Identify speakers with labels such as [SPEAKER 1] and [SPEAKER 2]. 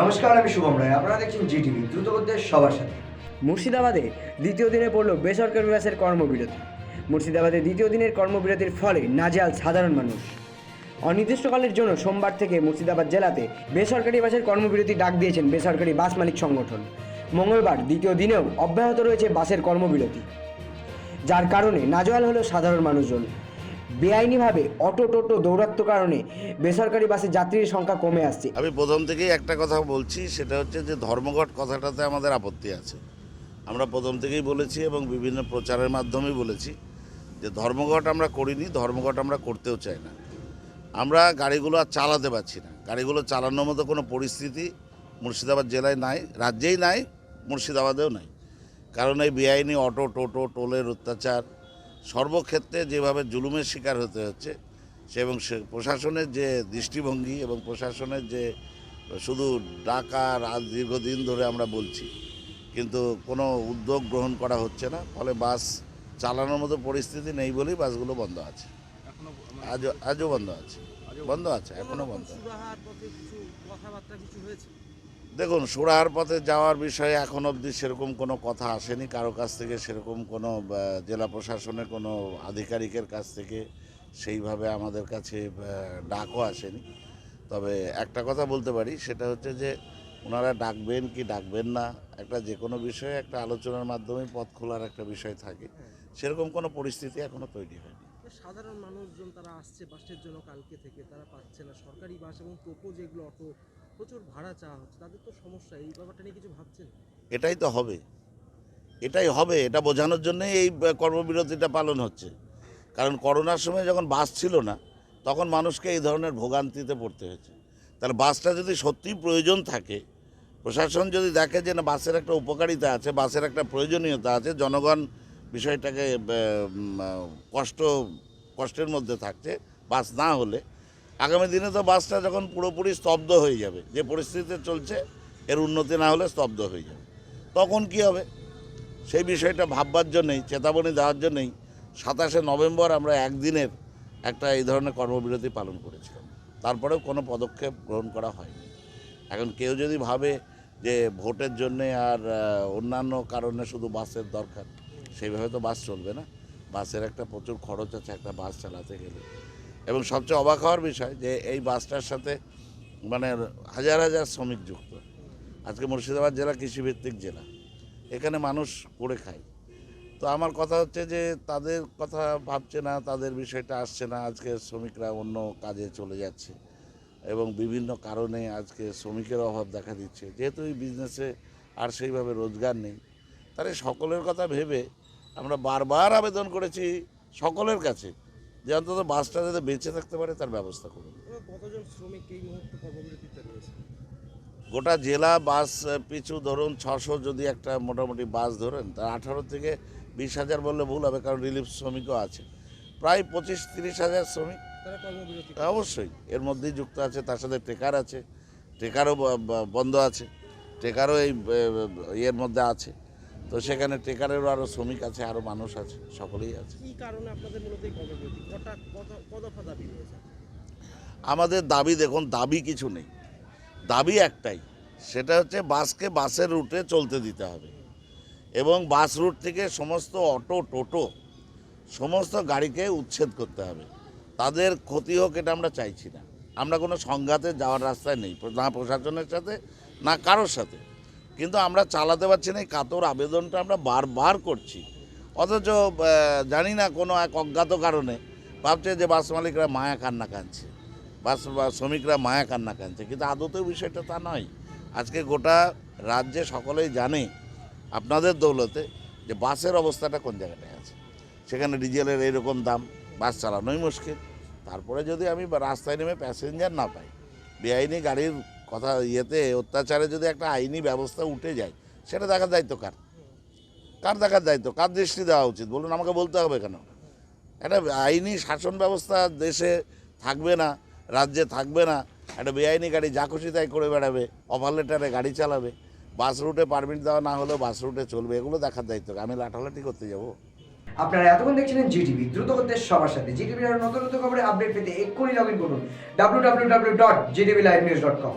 [SPEAKER 1] নমস্কার, আমি শুভম রায়। আপনারা দেখছেন জিটিভি দ্রুত করতে সবার সাথে।
[SPEAKER 2] মুর্শিদাবাদে দ্বিতীয় দিনে পড়ল বেসরকারি বাসের কর্মবিরতি। মুর্শিদাবাদে দ্বিতীয় দিনের কর্মবিরতির ফলে নাজেহাল সাধারণ মানুষ। অনির্দিষ্টকালের জন্য সোমবার থেকে মুর্শিদাবাদ জেলাতে বেসরকারি বাসের কর্মবিরতি ডাক দিয়েছেন বেসরকারি বাস মালিক সংগঠন। মঙ্গলবার দ্বিতীয় দিনেও অব্যাহত রয়েছে বাসের কর্মবিরতি। যার কারণে নাজেহাল হলো সাধারণ মানুষজন। বেআইনিভাবে অটো টোটো দৌরাত্ম কারণে বেসরকারি বাসে যাত্রীর সংখ্যা কমে আসছে।
[SPEAKER 3] আমি প্রথম থেকেই একটা কথা বলছি, সেটা হচ্ছে যে ধর্মঘট কথাটাতে আমাদের আপত্তি আছে। আমরা প্রথম থেকেই বলেছি এবং বিভিন্ন প্রচারের মাধ্যমেই বলেছি যে ধর্মঘট আমরা করিনি, ধর্মঘট আমরা করতেও চাই না। আমরা গাড়িগুলো আর চালাতে পারছি না। গাড়িগুলো চালানোর মতো কোনো পরিস্থিতি মুর্শিদাবাদ জেলায় নাই, রাজ্যেই নাই, মুর্শিদাবাদেও নাই। কারণ এই বেআইনি অটো, টোটো, টোলের অত্যাচার সর্বক্ষেত্রে যেভাবে জুলুমের শিকার হতে হচ্ছে সে এবং সে প্রশাসনের যে দৃষ্টিভঙ্গি এবং প্রশাসনের যে শুধু ডাকা রাত দীর্ঘদিন ধরে আমরা বলছি কিন্তু কোনো উদ্যোগ গ্রহণ করা হচ্ছে না ফলে বাস চালানোর মতো পরিস্থিতি নেই বলেই বাসগুলো বন্ধ আছে। আজও আজও বন্ধ আছে। বন্ধ আছে এখনও বন্ধ আছে। দেখুন সুরাহার পথে যাওয়ার বিষয়ে এখন অবধি সেরকম কোনো কথা আসেনি কারও কাছ থেকে, সেরকম কোনো জেলা প্রশাসনের কোনো আধিকারিকের কাছ থেকে সেইভাবে আমাদের কাছে ডাকও আসেনি। তবে একটা কথা বলতে পারি, সেটা হচ্ছে যে ওনারা ডাকবেন কি ডাকবেন না, একটা যে কোনো বিষয়ে একটা আলোচনার মাধ্যমে পথ খোলার একটা বিষয় থাকে। সেরকম কোনো পরিস্থিতি এখনও তৈরি হয়নি।
[SPEAKER 4] সাধারণ মানুষজন তারা আসছে, বাসের জন্য কালকে থেকে, তারা পাচ্ছে না। সরকারি বাস এবং টোটো যেগুলো অটো প্রচুর ভাড়া চাওয়া হচ্ছে, তাদের তো সমস্যা, এই ব্যাপারটা নিয়ে কিছু ভাবছেন?
[SPEAKER 3] এটাই তো হবে। এটাই হবে, এটা বোঝানোর জন্যই এই কর্মবিরতিটা পালন হচ্ছে। কারণ করোনার সময় যখন বাস ছিল না, তখন মানুষকে এই ধরনের ভোগান্তিতে পড়তে হয়েছে। তাহলে বাসটা যদি সত্যিই প্রয়োজন থাকে, প্রশাসন যদি দেখে যে না, বাসের একটা উপকারিতা আছে, বাসের একটা প্রয়োজনীয়তা আছে, জনগণ বিষয়টাকে কষ্ট, কষ্টের মধ্যে থাকছে, বাস না হলে আগামী দিনে তো বাসটা যখন পুরোপুরি স্তব্ধ হয়ে যাবে, যে পরিস্থিতিতে চলছে, এর উন্নতি না হলে স্তব্ধ হয়ে যাবে। তখন কি হবে? সেই বিষয়টা ভাববার জন্যেই, চেতাবনী দেওয়ার জন্যেই সাতাশে নভেম্বর আমরা একদিনের একটা এই ধরনের কর্মবিরতি পালন করেছিলাম। তারপরেও কোনো পদক্ষেপ গ্রহণ করা হয়নি। এখন কেউ যদি ভাবে যে ভোটের জন্যে আর অন্যান্য কারণে শুধু বাসের দরকার, সেইভাবে তো বাস চলবে না। বাসের একটা প্রচুর খরচ আছে, একটা বাস চালাতে গেলে। এবং সবচেয়ে অবাক হওয়ার বিষয় যে এই বাসটার সাথে মানে হাজার হাজার শ্রমিক যুক্ত। আজকে মুর্শিদাবাদ জেলা কৃষিভিত্তিক জেলা। এখানে মানুষ করে খায়। তো আমার কথা হচ্ছে যে তাদের কথা ভাবছে না, তাদের বিষয়টা আসছে না। আজকে শ্রমিকরা অন্য কাজে চলে যাচ্ছে এবং বিভিন্ন কারণে আজকে শ্রমিকের অভাব দেখা দিচ্ছে। যেহেতু এই বিজনেসে আর সেইভাবে রোজগার নেই, তাহলে সকলের কথা ভেবে আমরা বারবার আবেদন করেছি সকলের কাছে যে অন্তত বাসটা যাতে বেঁচে থাকতে পারে তার ব্যবস্থা করুন।
[SPEAKER 4] কতজন শ্রমিক এই মুহূর্তে কর্মবিরতিতে রয়েছে?
[SPEAKER 3] গোটা জেলা বাস পিছু ধরুন ছশো যদি একটা মোটামুটি বাস ধরেন তার আঠারো থেকে বিশ হাজার বললে ভুল হবে কারণ রিলিফ শ্রমিকও আছে। প্রায় পঁচিশ তিরিশ হাজার শ্রমিক। অবশ্যই। এর মধ্যেই যুক্ত আছে তার সাথে ট্রেকার আছে। ব- বন্ধ আছে। ট্রেকারও এই ইয়ের মধ্যে আছে। তো সেখানে ট্রেকারেরও আরও শ্রমিক আছে আরও মানুষ আছে সকলেই আছে।
[SPEAKER 4] কি কারণে আপনাদের মূলত দাবি
[SPEAKER 3] আমাদের দাবি দেখুন দাবি কিছু নেই। দাবি একটাই সেটা হচ্ছে বাসকে বাসের রুটে চলতে দিতে হবে। এবং বাস রুট থেকে সমস্ত অটো টোটো সমস্ত গাড়িকে উচ্ছেদ করতে হবে। তাদের ক্ষতি হোক এটা আমরা চাইছি না। আমরা কোনো সংঘাতে যাওয়ার রাস্তায় নেই না প্রশাসনের সাথে না কারোর সাথে। কিন্তু আমরা চালাতে পারছি না, এই কাতর আবেদনটা আমরা বারবার করছি। অথচ জানি না কোনো এক অজ্ঞাত কারণে ভাবছে যে বাস মালিকরা মায়া কান্না কাঁদছে। বাস শ্রমিকরা মায়া কান্না কাঁদছে। কিন্তু আদতেও বিষয়টা তা নয়। আজকে গোটা রাজ্যে সকলেই জানে আপনাদের দৌলতে যে বাসের অবস্থাটা কোন জায়গাটায় আছে। সেখানে ডিজেলের এইরকম দাম, বাস চালানোই মুশকিল। তারপরে যদি আমি রাস্তায় নেমে প্যাসেঞ্জার না পাই, বেআইনি গাড়ির কথা ইয়েতে, অত্যাচারে যদি একটা আইনি ব্যবস্থা উঠে যায়, সেটা দেখার দায়িত্ব কার? কার দেখার দায়িত্ব? কার দৃষ্টি দেওয়া উচিত? বলুন, আমাকে বলতে হবে কেন? একটা আইনি শাসন ব্যবস্থা দেশে থাকবে না, রাজ্যে থাকবে না, একটা বেআইনি গাড়ি যা খুশি তাই করে বেড়াবে অফার লেটারে গাড়ি চালাবে, বাস রুটে পারমিট দেওয়া না হলেও বাস রুটে চলবে, এগুলো দেখার দায়িত্ব আমি লাঠালাঠি করতে যাব।
[SPEAKER 1] আপনারা এতক্ষণ দেখছিলেন জিটিভি, দ্রুত করতে সবার সাথে। জিটিভির নতুন নতুন খবরে আপডেট পেতে এক্ষুনি লগ ইন করুন। W W W dot ZTV live news dot com